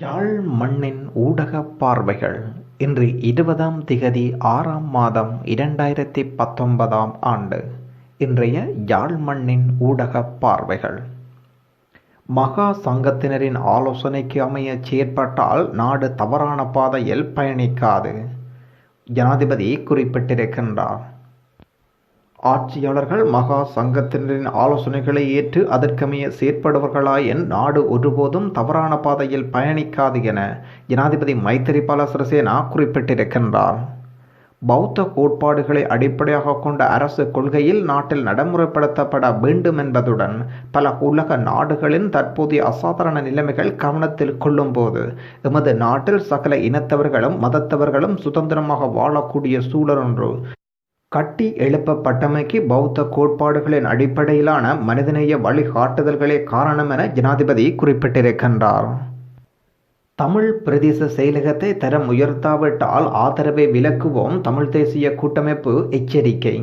யாழ் மண்ணின் ஊடகப் பார்வைகள் இன்று இருபதாம் திகதி ஆறாம் மாதம் இரண்டாயிரத்தி பத்தொன்பதாம் ஆண்டு. இன்றைய யாழ் மண்ணின் ஊடகப் பார்வைகள். மகா சங்கத்தினரின் ஆலோசனைக்கு அமைய செயற்பட்டால் நாடு தவறான பாதையில் பயணிக்காது. ஜனாதிபதி குறிப்பிட்டிருக்கின்றார். ஆட்சியாளர்கள் மகா சங்கத்தினரின் ஆலோசனைகளை ஏற்று அதற்கமைய செயற்படுவர்களாயின் நாடு ஒருபோதும் தவறான பாதையில் பயணிக்காது என ஜனாதிபதி மைத்திரிபால சிறிசேனா குறிப்பிட்டிருக்கின்றார். பௌத்த கோட்பாடுகளை அடிப்படையாக கொண்ட அரசு கொள்கையில் நாட்டில் நடைமுறைப்படுத்தப்பட வேண்டும் என்பதுடன் பல உலக நாடுகளின் தற்போதைய அசாதாரண நிலைமைகள் கவனத்தில் கொள்ளும்போது எமது நாட்டில் சகல இனத்தவர்களும் மதத்தவர்களும் சுதந்திரமாக வாழக்கூடிய சூழலொன்று கட்டி எழுப்பப்பட்டமைக்கு பௌத்த கோட்பாடுகளின் அடிப்படையிலான மனிதநேய வழிகாட்டுதல்களே காரணம் என ஜனாதிபதி குறிப்பிட்டிருக்கின்றார். தமிழ் பிரதேச செயலகத்தை தரம் உயர்த்தாவிட்டால் ஆதரவை விலக்குவோம் தமிழ் தேசிய கூட்டமைப்பு எச்சரிக்கை.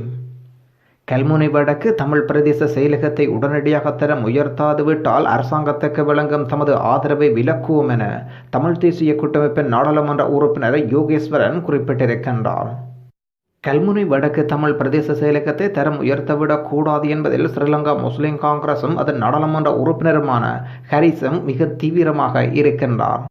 கல்முனை வடக்கு தமிழ் பிரதேச செயலகத்தை உடனடியாக தரம் உயர்த்தாதுவிட்டால் அரசாங்கத்துக்கு வழங்கும் தமது ஆதரவை விலக்குவோம் என தமிழ் தேசிய கூட்டமைப்பின் நாடாளுமன்ற உறுப்பினர் யோகேஸ்வரன் குறிப்பிட்டிருக்கின்றார். கல்முனை வடக்கு தமிழ் பிரதேச செயலகத்தை தரம் உயர்த்தவிடக்கூடாது என்பதில் ஸ்ரீலங்கா முஸ்லிம் காங்கிரசும் அதன் நாடாளுமன்ற உறுப்பினருமான ஹரிசும் மிக தீவிரமாக இருக்கின்றார்.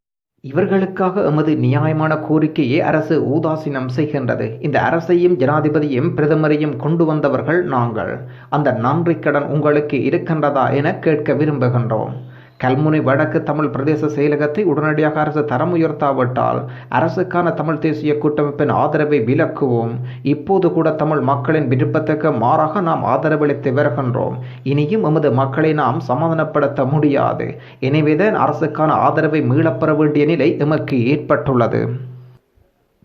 இவர்களுக்காக எமது நியாயமான கோரிக்கையை அரசு ஊதாசீனம் செய்கின்றது. இந்த அரசையும் ஜனாதிபதியும் பிரதமரையும் கொண்டு வந்தவர்கள் நாங்கள். அந்த நன்றி கடன் உங்களுக்கு இருக்கின்றதா என கேட்க விரும்புகின்றோம். கல்முனை வடக்கு தமிழ் பிரதேச செயலகத்தை உடனடியாக அரசு தரம் உயர்த்தாவிட்டால் அரசுக்கான தமிழ் தேசிய கூட்டமைப்பின் ஆதரவை விலக்குவோம். இப்போது கூட தமிழ் மக்களின் விருப்பத்துக்கு மாறாக நாம் ஆதரவளித்து வருகின்றோம். இனியும் எமது மக்களை நாம் சமாதானப்படுத்த முடியாது. எனவேதான் அரசுக்கான ஆதரவை மீளப்பெற வேண்டிய நிலை எமக்கு ஏற்பட்டுள்ளது.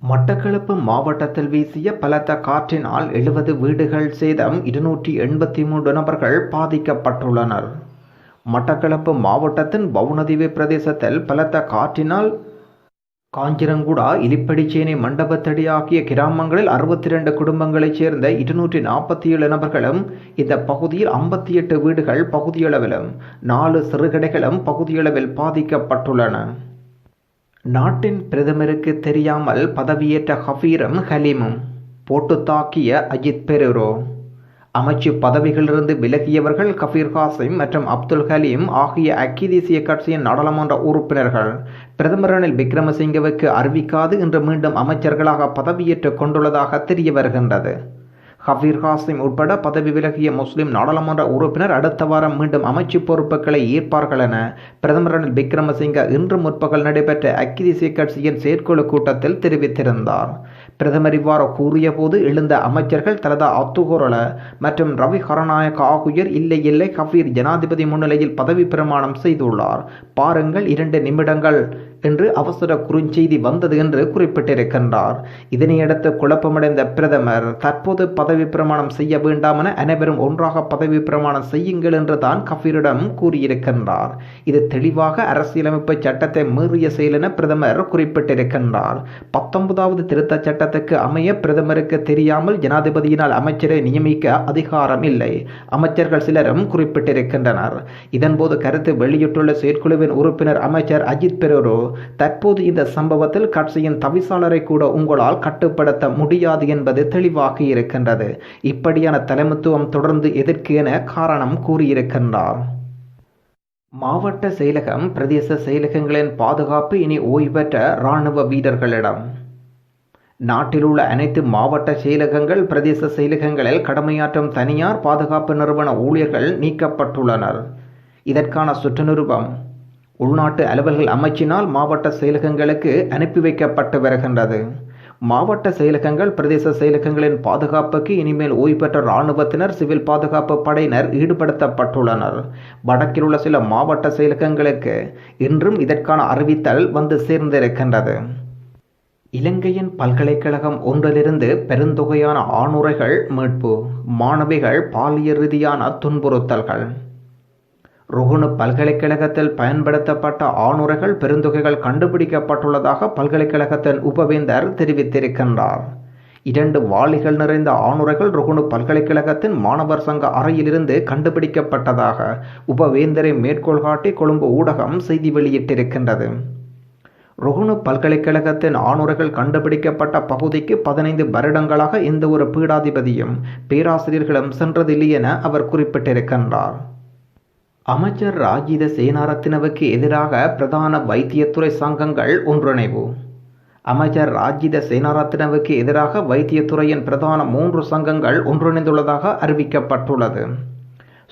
மட்டக்களப்பு மாவட்டத்தில் வீசிய பலத்த காற்றினால் எழுபது வீடுகள் சேதம் இருநூற்றி எண்பத்தி மூன்று நபர்கள் பாதிக்கப்பட்டுள்ளனர். மட்டக்களப்பு மாவட்டத்தின் பவுனதீவு பிரதேசத்தில் பலத்த காற்றினால் காஞ்சிரங்குடா இலிப்படிச்சேனை மண்டபத்தடி ஆகிய கிராமங்களில் அறுபத்தி ரெண்டு குடும்பங்களைச் சேர்ந்த இருநூற்றி நாற்பத்தி ஏழு நபர்களும் இந்த பகுதியில் ஐம்பத்தி எட்டு வீடுகள் பகுதியளவிலும் நாலு சிறுகடைகளும் பகுதியளவில் பாதிக்கப்பட்டுள்ளன. நாட்டின் பிரதமருக்கு தெரியாமல் பதவியேற்ற ஹபீரும் ஹலீமும் போட்டு தாக்கிய அஜித் பெரூரோ. அமைச்சு பதவிகளிலிருந்து விலகியவர்கள் கபீர் காசிம் மற்றும் அப்துல் கலீம் ஆகிய அக்கி தேசிய கட்சியின் நாடாளுமன்ற உறுப்பினர்கள். பிரதமர் ரணில் விக்ரமசிங்கவுக்கு அறிவிக்காது இன்று மீண்டும் அமைச்சர்களாக பதவியேற்றுக் கொண்டுள்ளதாக தெரிய வருகின்றது. ஹபீர் ஹாசிம் உட்பட பதவி விலகிய முஸ்லிம் நாடாளுமன்ற உறுப்பினர் அடுத்த வாரம் மீண்டும் அமைச்சு பொறுப்புகளை ஏற்பார்கள் என பிரதமர் ரணில் விக்ரமசிங்க இன்று முற்பகல் நடைபெற்ற அக்கி தேசிய கட்சியின் செயற்குழு கூட்டத்தில் தெரிவித்திருந்தார். பிரதமர் இவ்வாறு கூறிய போது எழுந்த அமைச்சர்கள் தலதா அத்துகோரல மற்றும் ரவி ஹரநாயக் ஆகியோர் இல்லை இல்லை கபீர் ஜனாதிபதி முன்னிலையில் பதவி பிரமாணம் செய்துள்ளார். பாருங்கள் இரண்டு நிமிடங்கள். என்று அவசர குறுஞ்செய்தி வந்தது என்று குறிப்பிட்டிருக்கின்றார். இதனையடுத்து குழப்பமடைந்த பிரதமர் தற்போது பதவி பிரமாணம் செய்ய வேண்டாம் என அனைவரும் ஒன்றாக பதவி பிரமாணம் செய்யுங்கள் என்று தான் கபீரிடம் கூறியிருக்கின்றார். இது தெளிவாக அரசியலமைப்பு சட்டத்தை மீறிய செயல் என பிரதமர் குறிப்பிட்டிருக்கின்றார். பத்தொன்பதாவது திருத்த சட்டத்துக்கு அமைய பிரதமருக்கு தெரியாமல் ஜனாதிபதியினால் அமைச்சரை நியமிக்க அதிகாரம் இல்லை. அமைச்சர்கள் சிலரும் குறிப்பிட்டிருக்கின்றனர். இதன்போது கருத்து வெளியிட்டுள்ள செயற்குழுவின் உறுப்பினர் அமைச்சர் அஜித் பெரோரோ தற்போது இந்த சம்பவத்தில் கட்சியின் தவிசாளரை கூட உங்களால் கட்டுப்படுத்த முடியாது என்பது தெளிவாக இருக்கின்றது. இப்படியான தலைமைத்துவம் தொடர்ந்து எதற்கு என காரணம் கூறியிருக்கின்றார். மாவட்ட செயலகம் பிரதேச செயலகங்களின் பாதுகாப்பு இனி ஓய்வு பெற்ற இராணுவ வீரர்களிடம். நாட்டில் உள்ள அனைத்து மாவட்ட செயலகங்கள் பிரதேச செயலகங்களில் கடமையாற்றும் தனியார் பாதுகாப்பு நிறுவன ஊழியர்கள் நீக்கப்பட்டுள்ளனர். இதற்கான சுற்றுநிருபம் உள்நாட்டு அலுவல்கள் அமைச்சினால் மாவட்ட செயலகங்களுக்கு அனுப்பி வைக்கப்பட்டு வருகின்றது. மாவட்ட செயலகங்கள் பிரதேச செயலகங்களின் பாதுகாப்புக்கு இனிமேல் ஓய்வு பெற்ற இராணுவத்தினர் சிவில் பாதுகாப்பு படையினர் ஈடுபடுத்தப்பட்டுள்ளனர். வடக்கில் உள்ள சில மாவட்ட செயலகங்களுக்கு இன்றும் இதற்கான அறிவித்தல் வந்து சேர்ந்திருக்கின்றது. இலங்கையின் பல்கலைக்கழகம் ஒன்றிலிருந்து பெருந்தொகையான ஆணுரைகள் மீட்பு மாணவிகள் பாலியல் ரீதியான துன்புறுத்தல்கள். ருகுணு பல்கலைக்கழகத்தில் பயன்படுத்தப்பட்ட ஆணுரைகள் பெருந்தொகைகள் கண்டுபிடிக்கப்பட்டுள்ளதாக பல்கலைக்கழகத்தின் உபவேந்தர் தெரிவித்திருக்கின்றார். இரண்டு வாளிகள் நிறைந்த ஆணுரைகள் ருகுணு பல்கலைக்கழகத்தின் மாணவர் சங்க அறையிலிருந்து கண்டுபிடிக்கப்பட்டதாக உபவேந்தரை மேற்கோள் காட்டி கொழும்பு ஊடகம் செய்தி வெளியிட்டிருக்கின்றது. ருகுணு பல்கலைக்கழகத்தின் ஆணுரைகள் கண்டுபிடிக்கப்பட்ட பகுதிக்கு பதினைந்து வருடங்களாக எந்த ஒரு பீடாதிபதியும் பேராசிரியர்களும் சென்றதில்லை என அவர் குறிப்பிட்டிருக்கின்றார். அமைச்சர் ராஜித சேனாரத்தினவுக்கு எதிராக பிரதான வைத்தியத்துறை சங்கங்கள் ஒன்றிணைவு. அமைச்சர் ராஜித சேனாரத்னவுக்கு எதிராக வைத்தியத்துறையின் பிரதான மூன்று சங்கங்கள் ஒன்றிணைந்துள்ளதாக அறிவிக்கப்பட்டுள்ளது.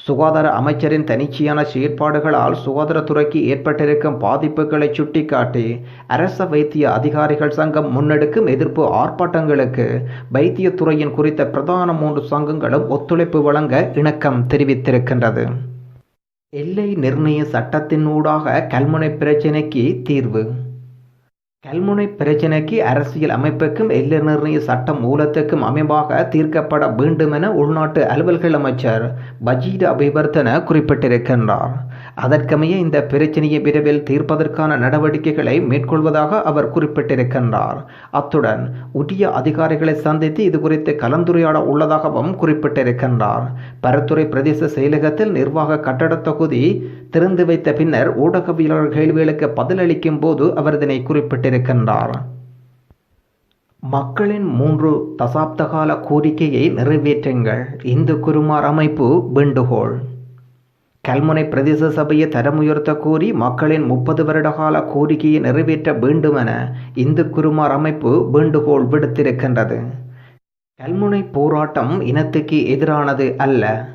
சுகாதார அமைச்சரின் தனிச்சையான செயற்பாடுகளால் சுகாதாரத்துறைக்கு ஏற்பட்டிருக்கும் பாதிப்புகளை சுட்டிக்காட்டி அரச வைத்திய அதிகாரிகள் சங்கம் முன்னெடுக்கும் எதிர்ப்பு ஆர்ப்பாட்டங்களுக்கு வைத்தியத்துறையின் குறித்த பிரதான மூன்று சங்கங்களும் ஒத்துழைப்பு வழங்க இணக்கம் தெரிவித்திருக்கின்றது. எல்லை நிர்ணய சட்டத்தினூடாக கல்முனை பிரச்சினைக்கு தீர்வு. கல்முனை பிரச்சினைக்கு அரசியல் அமைப்புக்கும் எல்லை நிர்ணய சட்ட மூலத்துக்கும் அமைவாக தீர்க்கப்பட வேண்டும் என உள்நாட்டு அலுவல்கள் அமைச்சர் பஜீர அபிவர்த்தன குறிப்பிட்டிருக்கின்றார். அதற்கமைய இந்த பிரச்சனையை விரைவில் தீர்ப்பதற்கான நடவடிக்கைகளை மேற்கொள்வதாக அவர் குறிப்பிட்டிருக்கின்றார். அத்துடன் உரிய அதிகாரிகளை சந்தித்து இது குறித்து கலந்துரையாட உள்ளதாகவும் குறிப்பிட்டிருக்கின்றார். பரத்துறை பிரதேச செயலகத்தில் நிர்வாக கட்டடத் தொகுதி திறந்து வைத்த பின்னர் ஊடகவியலாளர் கேள்விகளுக்கு பதிலளிக்கும் போது அவர் இதனை குறிப்பிட்டிருக்கின்றார். மக்களின் மூன்று தசாப்தகால கோரிக்கையை நிறைவேற்றுங்கள். இந்து குருமார் அமைப்பு வேண்டுகோள். கல்முனை பிரதேச சபையை தரமுயர்த்த கோரி மக்களின் முப்பது வருடகால கோரிக்கையை நிறைவேற்ற வேண்டுமென இந்து குருமார் அமைப்பு வேண்டுகோள் விடுத்திருக்கின்றது. கல்முனை போராட்டம் இனத்துக்கு எதிரானது அல்ல.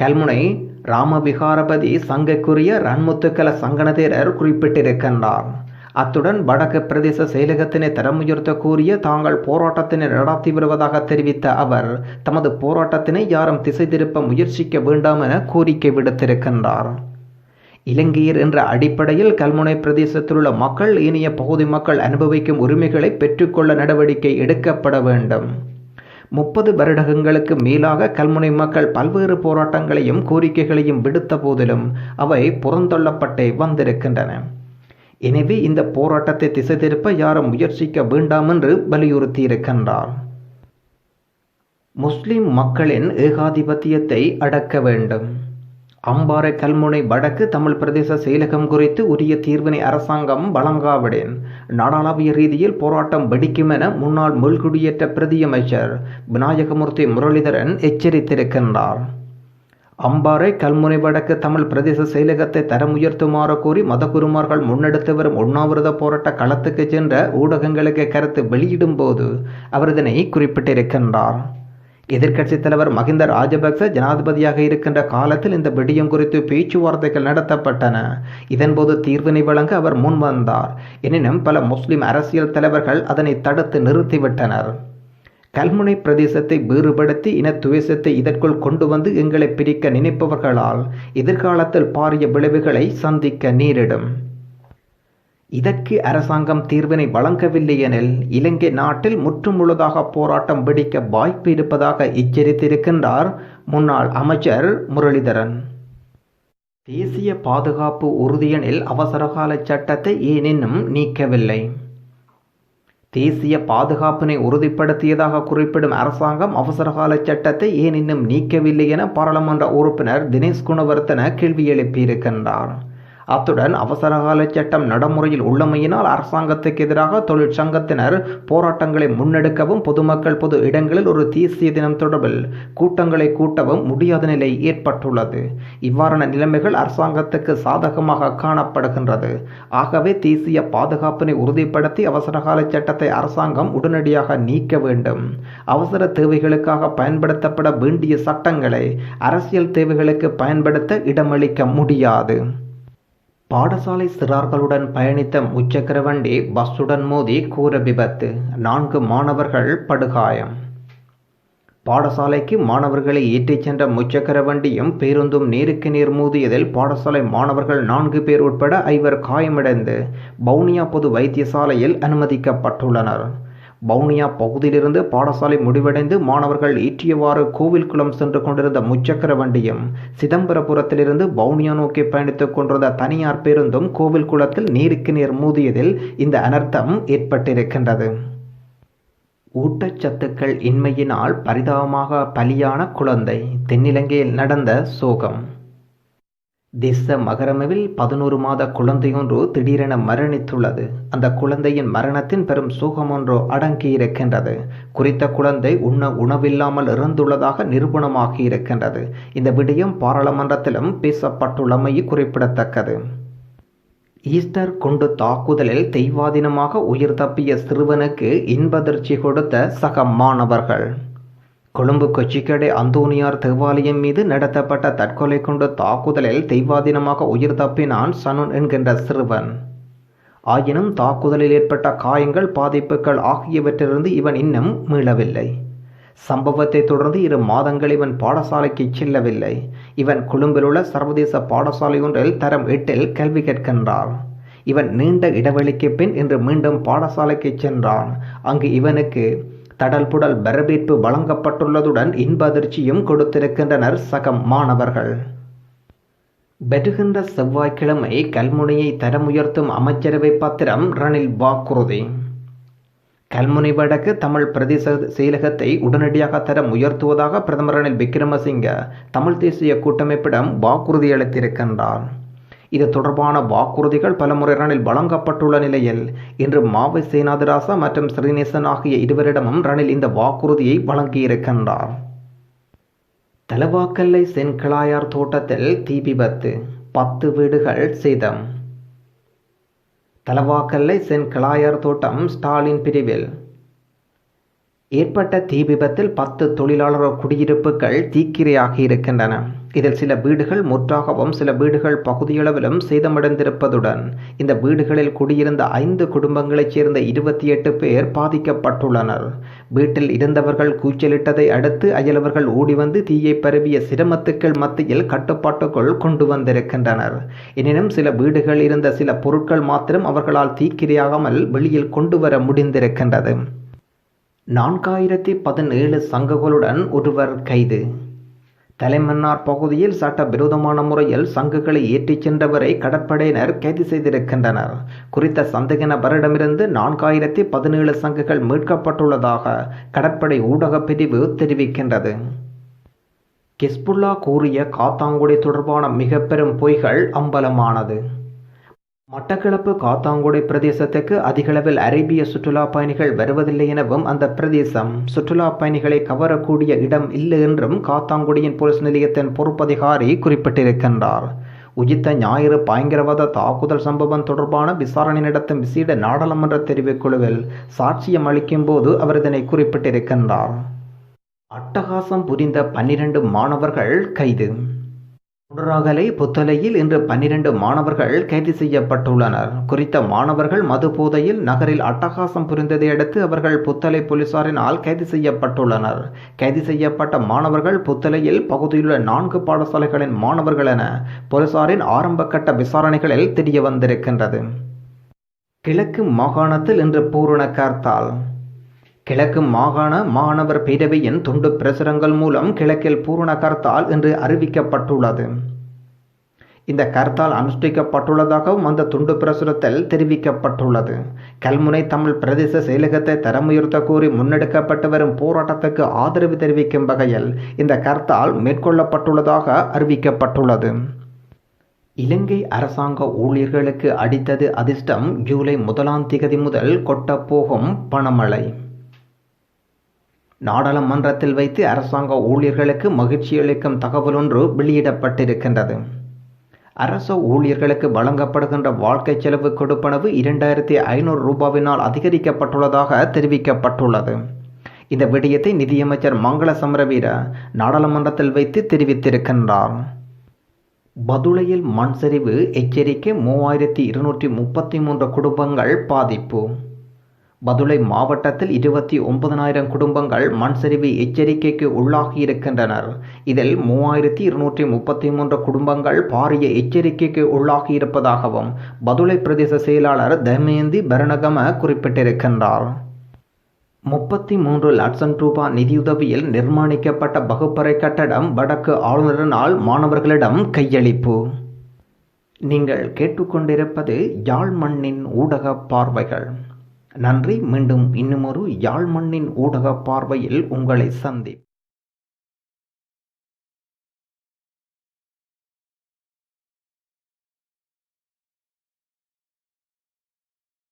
கல்முனை ராமவிகாரபதி சங்கக்குரிய ரன்முத்துக்கல சங்கனதேரர் குறிப்பிட்டிருக்கின்றார். அத்துடன் வடக்கு பிரதேச செயலகத்தினை தரமுயர்த்த கூறிய தாங்கள் போராட்டத்தினை நடாத்தி வருவதாக தெரிவித்த அவர் தமது போராட்டத்தினை யாரும் திசை திருப்ப முயற்சிக்க வேண்டாம் என கோரிக்கை விடுத்திருக்கின்றார். இலங்கையர் என்ற அடிப்படையில் கல்முனை பிரதேசத்தில் உள்ள மக்கள் இனிய பகுதி மக்கள் அனுபவிக்கும் உரிமைகளை பெற்றுக்கொள்ள நடவடிக்கை எடுக்கப்பட வேண்டும். முப்பது வருடங்களுக்கு மேலாக கல்முனை மக்கள் பல்வேறு போராட்டங்களையும் கோரிக்கைகளையும் விடுத்த போதிலும் அவை புறந்தள்ளப்பட்டே வந்திருக்கின்றன. எனவே இந்த போராட்டத்தை திசை திருப்ப யாரும் முயற்சிக்க வேண்டாம் என்று வலியுறுத்தியிருக்கின்றார். முஸ்லிம் மக்களின் ஏகாதிபத்தியத்தை அடக்க வேண்டும். அம்பாறை கல்முனை வடக்கு தமிழ் பிரதேச செயலகம் குறித்து உரிய தீர்வினை அரசாங்கம் வழங்காவிடேன். நாடாளாவிய ரீதியில் போராட்டம் வெடிக்கும் என முன்னாள் முள்குடியேற்ற பிரதியமைச்சர் விநாயகமூர்த்தி முரளிதரன் எச்சரித்திருக்கின்றார். அம்பாறை கல்முனை வடக்கு தமிழ் பிரதேச செயலகத்தை தரம் உயர்த்துமாறு கோரி மதகுருமார்கள் முன்னெடுத்து வரும் உண்ணாவிரத போராட்ட களத்துக்கு சென்ற ஊடகங்களுக்கு கருத்து வெளியிடும் போது அவர் இதனை குறிப்பிட்டிருக்கின்றார். எதிர்க்கட்சித் தலைவர் மகிந்த ராஜபக்ச ஜனாதிபதியாக இருக்கின்ற காலத்தில் இந்த விடியம் குறித்து பேச்சுவார்த்தைகள் நடத்தப்பட்டன. இதன்போது தீர்வினை வழங்க அவர் முன்வந்தார். எனினும் பல முஸ்லிம் அரசியல் தலைவர்கள் அதனை தடுத்து நிறுத்திவிட்டனர். கல்முனை பிரதேசத்தை வேறுபடுத்தி இனத்துவேசத்தை இதற்குள் கொண்டு வந்து எங்களை பிரிக்க நினைப்பவர்களால் எதிர்காலத்தில் பாரிய விளைவுகளை சந்திக்க நேரிடும். இதற்கு அரசாங்கம் தீர்வினை வழங்கவில்லை எனில் இலங்கை நாட்டில் முற்றுமுழுதாக போராட்டம் வெடிக்க வாய்ப்பு இருப்பதாக எச்சரித்திருக்கின்றார் முன்னாள் அமைச்சர் முரளிதரன். தேசிய பாதுகாப்பு உறுதியெனில் அவசரகால சட்டத்தை ஏனெனும் நீக்கவில்லை. தேசிய பாதுகாப்பினை உறுதிப்படுத்தியதாக குறிப்பிடும் அரசாங்கம் அவசரகால சட்டத்தை ஏன் இன்னும் நீக்கவில்லை என பாராளுமன்ற உறுப்பினர் தினேஷ் குணவர்த்தன கேள்வி எழுப்பியிருக்கின்றார். அத்துடன் அவசரகால சட்டம் நடைமுறையில் உள்ளமையினால் அரசாங்கத்துக்கு எதிராக தொழிற்சங்கத்தினர் போராட்டங்களை முன்னெடுக்கவும் பொதுமக்கள் பொது இடங்களில் ஒரு தேசிய தினம் தொடர்பில் கூட்டங்களை கூட்டவும் முடியாத நிலை ஏற்பட்டுள்ளது. இவ்வாறான நிலைமைகள் அரசாங்கத்துக்கு சாதகமாக காணப்படுகின்றது. ஆகவே தேசிய பாதுகாப்பினை உறுதிப்படுத்தி அவசரகால சட்டத்தை அரசாங்கம் உடனடியாக நீக்க வேண்டும். அவசர தேவைகளுக்காக பயன்படுத்தப்பட வேண்டிய சட்டங்களை அரசியல் தேவைகளுக்கு பயன்படுத்த இடமளிக்க முடியாது. பாடசாலை சிறார்களுடன் பயணித்த முச்சக்கர வண்டி பஸ்ஸுடன் மோதி கூர விபத்து. நான்கு மாணவர்கள் படுகாயம். பாடசாலைக்கு மாணவர்களை ஏற்றிச் சென்ற முச்சக்கர வண்டியும் பேருந்தும் நேருக்கு நேர் மோதியதில் பாடசாலை மாணவர்கள் நான்கு பேர் உட்பட ஐவர் காயமடைந்து பவுனியா பொது வைத்தியசாலையில் அனுமதிக்கப்பட்டுள்ளனர். பவுனியா பகுதியிலிருந்து பாடசாலை முடிவடைந்து மாணவர்கள் ஈற்றியவாறு கோவில்குளம் சென்று கொண்டிருந்த முச்சக்கர வண்டியும் சிதம்பரபுரத்திலிருந்து பவுனியா நோக்கி பயணித்துக் கொண்டிருந்த தனியார் பேருந்தும் கோவில்குளத்தில் நீருக்கு நேர் மோதியதில் இந்த அனர்த்தம் ஏற்பட்டிருக்கின்றது. ஊட்டச்சத்துக்கள் இன்மையினால் பரிதாபமாக பலியான குழந்தை தென்னிலங்கையில் நடந்த சோகம். திச மகரமவில் பதினோரு மாத குழந்தையொன்று திடீரென மரணித்துள்ளது. அந்த குழந்தையின் மரணத்தின் பெரும் சோகமொன்றோ அடங்கியிருக்கின்றது குறித்த குழந்தை உண்ண உணவில்லாமல் இறந்துள்ளதாக நிரூபணமாகி இருக்கின்றது. இந்த விடயம் பாராளுமன்றத்திலும் பேசப்பட்டுள்ளமை குறிப்பிடத்தக்கது. ஈஸ்டர் குண்டு தாக்குதலில் தெய்வாதீனமாக உயிர் தப்பிய சிறுவனுக்கு இன்பதிர்ச்சி கொடுத்த சக மாணவர்கள். கொழும்பு கொச்சிக்கடை அந்தோனியார் தேவாலயம் மீது நடத்தப்பட்ட தற்கொலை கொண்டு தாக்குதலில் தெய்வாதீனமாக உயிர் தப்பினான் சனுன் என்கின்ற சிறுவன். ஆயினும் தாக்குதலில் ஏற்பட்ட காயங்கள் பாதிப்புகள் ஆகியவற்றிலிருந்து இவன் இன்னும் மீளவில்லை. சம்பவத்தை தொடர்ந்து இரு மாதங்கள் இவன் பாடசாலைக்கு செல்லவில்லை. இவன் கொழும்பில் உள்ள சர்வதேச பாடசாலை ஒன்றில் தரம் எட்டில் கல்வி கேட்கின்றான். இவன் நீண்ட இடைவெளிக்கு பின் இன்று மீண்டும் பாடசாலைக்கு சென்றான். அங்கு இவனுக்கு தடல் புடல் வரவேற்பு வழங்கப்பட்டுள்ளதுடன் இன்ப அதிர்ச்சியும் கொடுத்திருக்கின்றனர் சகம் மாணவர்கள். வருகின்ற செவ்வாய்க்கிழமை கல்முனையை தரமுயர்த்தும் அமைச்சரவை பத்திரம் ரணில் வாக்குறுதி. கல்முனை வடக்கு தமிழ் பிரதேச செயலகத்தை உடனடியாக தரம் உயர்த்துவதாக பிரதமர் ரணில் விக்ரமசிங்க தமிழ் தேசிய கூட்டமைப்பிடம் வாக்குறுதி அளித்திருக்கின்றார். இது தொடர்பான வாக்குறுதிகள் பலமுறை ரணில் வழங்கப்பட்டுள்ள நிலையில் இன்று மாவை சேனாதிராசா மற்றும் ஸ்ரீநேசன் ஆகிய இருவரிடமும் ரணில் இந்த வாக்குறுதியை வழங்கியிருக்கின்றார். தலவாக்கல்லை சென்கிளாயார் தோட்டத்தில் தீ விபத்து பத்து வீடுகள் சேதம். தலவாக்கல்லை சென்கிளாயார் தோட்டம் ஸ்டாலின் பிரிவில். ஏற்பட்ட தீ விபத்தில் பத்து தொழிலாளர் குடியிருப்புகள் தீக்கிரையாகி இருக்கின்றன. இதில் சில வீடுகள் முற்றாகவும் சில வீடுகள் பகுதியளவிலும் சேதமடைந்திருப்பதுடன் இந்த வீடுகளில் குடியிருந்த ஐந்து குடும்பங்களைச் சேர்ந்த இருபத்தி எட்டு பேர் பாதிக்கப்பட்டுள்ளனர். வீட்டில் இருந்தவர்கள் கூச்சலிட்டதை அடுத்து அயலவர்கள் ஓடி வந்து தீயை பரவிய சிரமத்துக்கள் மத்தியில் கட்டுப்பாட்டுக்குள் கொண்டு வந்திருக்கின்றனர். எனினும் சில வீடுகள் இருந்த சில பொருட்கள் மாத்திரம் அவர்களால் தீக்கிரையாகாமல் வெளியில் கொண்டு வர முடிந்திருக்கின்றது. நான்காயிரத்தி பதினேழு சங்கங்களுடன் ஒருவர் கைது. தலைமன்னார் பகுதியில் சட்டவிரோதமான முறையில் சங்குகளை ஏற்றிச் சென்றவரை கடற்படையினர் கைது செய்திருக்கின்றனர். குறித்த சந்தேக நபரிடமிருந்து நான்காயிரத்தி பதினேழு சங்குகள் மீட்கப்பட்டுள்ளதாக கடற்படை ஊடகப் பிரிவு தெரிவிக்கின்றது. கிஸ்புல்லா கூறிய காத்தாங்குடி தொடர்பான மிக பெரும் பொய்கள் அம்பலமானது. மட்டக்களப்பு காத்தாங்குடி பிரதேசத்துக்கு அதிகளவில் அரேபிய சுற்றுலா பயணிகள் வருவதில்லை எனவும் அந்த பிரதேசம் சுற்றுலா பயணிகளை கவரக்கூடிய இடம் இல்லை என்றும் காத்தாங்குடியின் போலீஸ் நிலையத்தின் பொறுப்பதிகாரி குறிப்பிட்டிருக்கின்றார். உஜித்த ஞாயிறு பயங்கரவாத தாக்குதல் சம்பவம் தொடர்பான விசாரணை நடத்தும் விசேட நாடாளுமன்ற தெரிவுக்குழுவில் சாட்சியம் அளிக்கும் போது அவர் இதனை குறிப்பிட்டிருக்கின்றார். அட்டகாசம் புரிந்த பன்னிரண்டு மாணவர்கள் கைது. முடராகலை புத்தலையில் இன்று பன்னிரண்டு மாணவர்கள் கைது செய்யப்பட்டுள்ளனர். குறித்த மாணவர்கள் மது போதையில் நகரில் அட்டகாசம் புரிந்ததை அடுத்து அவர்கள் புத்தலை போலீசாரினால் கைது செய்யப்பட்டுள்ளனர். கைது செய்யப்பட்ட மாணவர்கள் புத்தலையில் பகுதியிலுள்ள நான்கு பாடசாலைகளின் மாணவர்கள் என போலீசாரின் ஆரம்ப கட்ட விசாரணைகளில் தெரிய வந்திருக்கின்றது கிழக்கு மாகாணத்தில் இன்று பூரண கர்த்தால். கிழக்கு மாகாண மாணவர் பேரவையின் துண்டு பிரசுரங்கள் மூலம் கிழக்கில் பூரண கர்த்தால் என்று அறிவிக்கப்பட்டுள்ளது. இந்த கர்த்தால் அனுஷ்டிக்கப்பட்டுள்ளதாகவும் அந்த துண்டு பிரசுரத்தில் தெரிவிக்கப்பட்டுள்ளது. கல்முனை தமிழ் பிரதேச செயலகத்தை தரமுயர்த்த கோரி முன்னெடுக்கப்பட்டு வரும் போராட்டத்துக்கு ஆதரவு தெரிவிக்கும் வகையில் இந்த கர்த்தால் மேற்கொள்ளப்பட்டுள்ளதாக அறிவிக்கப்பட்டுள்ளது. இலங்கை அரசாங்க ஊழியர்களுக்கு அடித்தது அதிர்ஷ்டம் ஜூலை முதலாம் திகதி முதல் கொட்டப்போகும் பணமழை. நாடாளுமன்றத்தில் வைத்து அரசாங்க ஊழியர்களுக்கு மகிழ்ச்சி அளிக்கும் தகவல் ஒன்று வெளியிடப்பட்டிருக்கின்றது. அரச ஊழியர்களுக்கு வழங்கப்படுகின்ற வாழ்க்கை செலவு கொடுப்பனவு இரண்டாயிரத்தி ஐநூறு ரூபாவினால் அதிகரிக்கப்பட்டுள்ளதாக தெரிவிக்கப்பட்டுள்ளது. இந்த விடயத்தை நிதியமைச்சர் மங்கள சமரவீர நாடாளுமன்றத்தில் வைத்து தெரிவித்திருக்கின்றார். பதுளையில் மண் சரிவு எச்சரிக்கை மூவாயிரத்தி இருநூற்றி முப்பத்தி மூன்று குடும்பங்கள் பாதிப்பு. பதுளை மாவட்டத்தில் இருபத்தி ஒன்பதனாயிரம் குடும்பங்கள் மண் சரிவு எச்சரிக்கைக்கு உள்ளாகி இருக்கின்றனர். இதில் மூவாயிரத்தி இருநூற்றி முப்பத்தி மூன்று குடும்பங்கள் பாரிய எச்சரிக்கைக்கு உள்ளாகி இருப்பதாகவும் பதுளை பிரதேச செயலாளர் தமயந்தி பரணகம குறிப்பிட்டிருக்கின்றார். முப்பத்தி மூன்று லட்சம் ரூபாய் நிதியுதவியில் நிர்மாணிக்கப்பட்ட வகுப்பறை கட்டடம் வடக்கு ஆளுநரினால் மாணவர்களிடம் கையளிப்பு. நீங்கள் கேட்டுக்கொண்டிருப்பது யாழ் மண்ணின் ஊடக பார்வைகள். நன்றி. மீண்டும் இன்னுமொரு யாழ் மண்ணின் ஊடக பார்வையில் உங்களை சந்தி